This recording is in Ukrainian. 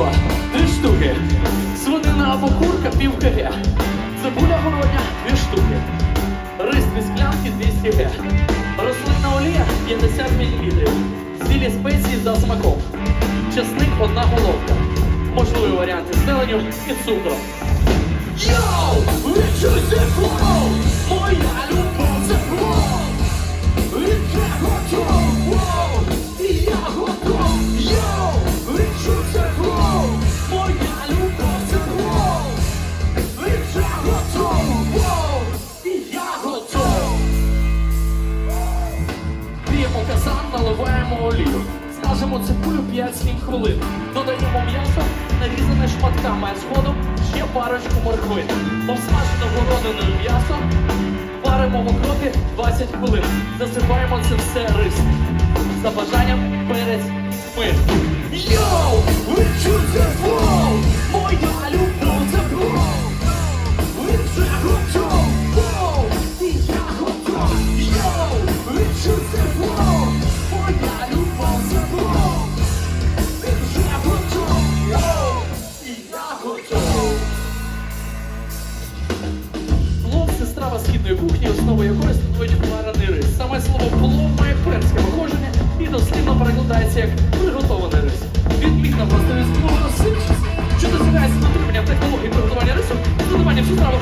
молоко, три штуки. Свинина або курка, пів КГ. Цибуля городня дві штуки. Рис дві склянки 200 г. Рослинна олія 50 мл. Цілі спеції за смаком. Часник одна головка. Можливі варіанти з зеленю і цукром. Йоу! Вичуйте флоу! Моя Смажимо цибулю 5-7 хвилин. Додаємо м'ясо, нарізане шматками, а згодом ще парочку моркви. Обсмажено городиною м'ясо, варимо в окропі 20 хвилин. Засипаємо це все рисом. За бажанням перець ми. Йоу! Ви чуєте флоу! Моя любов це флоу! Ви вже готов! Воу! І я готов! Страва східної кухні, основою якої становить варений рис. Саме слово плов має перське походження і дослівно перекладається як приготований рис. Відмінна властивість плову розсипчість, що досягається дотриманням технології приготування рису, додавання всю страву